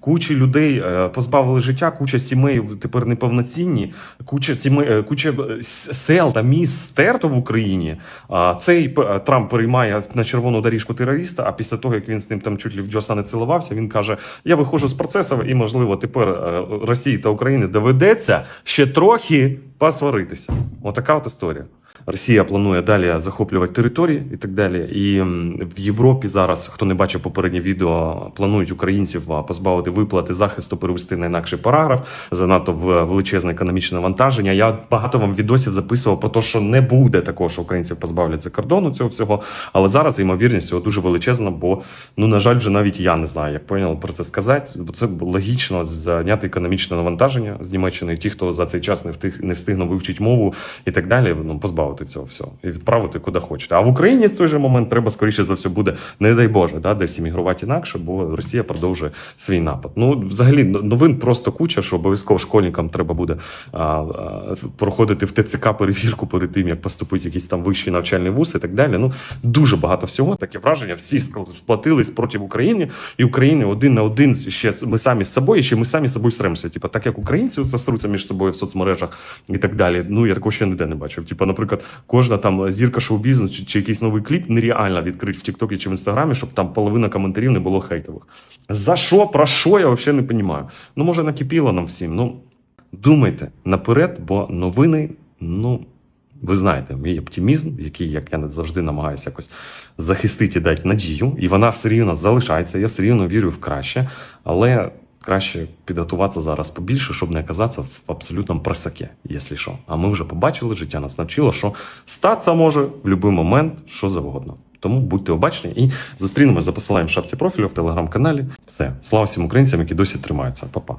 куча людей е, позбавили життя, куча сімей тепер неповноцінні, куча сімей, е, куча е, сел та міст стерто в Україні. А цей Трамп переймає на червону доріжку терориста. А після того, як він з ним там чуть ли в Джоса не цілувався, він каже: Я виходжу з процесу, і можливо тепер Росії та Україні доведеться ще трохи посваритися. Отака от історія. Росія планує далі захоплювати території і так далі. І в Європі зараз, хто не бачив попереднє відео, планують українців позбавити виплати захисту, перевести на інакший параграф. Занадто в- величезне економічне навантаження. Я багато вам відосів записував про те, що не буде такого, що українців позбавляться кордону цього всього. Але зараз ймовірність цього дуже величезна, бо ну на жаль, вже навіть я не знаю, як понял про це сказати. Бо це логічно зняти економічне навантаження з Німеччини. Ті, хто за цей час не встиг не встигнув вивчити мову і так далі, ну позбавити цього всього і відправити куди хочете. А в Україні з той же момент треба скоріше за все буде, не дай Боже, да, десь іммігрувати інакше, бо Росія продовжує свій напад. Ну, взагалі, новин просто куча, що обов'язково школьникам треба буде а, а, проходити в ТЦК перевірку перед тим, як поступити в якийсь там вищий навчальний вуз і так далі. Ну дуже багато всього. Таке враження. Всі сплатились проти України, і України один на один ще ми самі з собою, ще ми самі з собою сремося. Типа, так як українці це між собою в соцмережах і так далі. Ну я такого ще ніде не бачив. Типа, наприклад, кожна там зірка шоу-бізнесу чи, чи якийсь новий кліп нереально відкрити в Тіктокі чи в Інстаграмі, щоб там половина коментарів не було хейтових. За що, про що, я взагалі не розумію. Ну, може, накипіло нам всім. Ну, думайте наперед, бо новини, ну. Ви знаєте, мій оптимізм, який, як я завжди намагаюся якось захистити і дати надію, і вона все рівно залишається. Я все рівно вірю в краще, але краще підготуватися зараз побільше, щоб не оказатися в абсолютному просаке, якщо що. А ми вже побачили, життя нас навчило, що статися може в будь-який момент, що завгодно. Тому будьте обачні і зустрінемось за посиланням в шапці профілю в телеграм-каналі. Все, слава всім українцям, які досі тримаються. Па-па.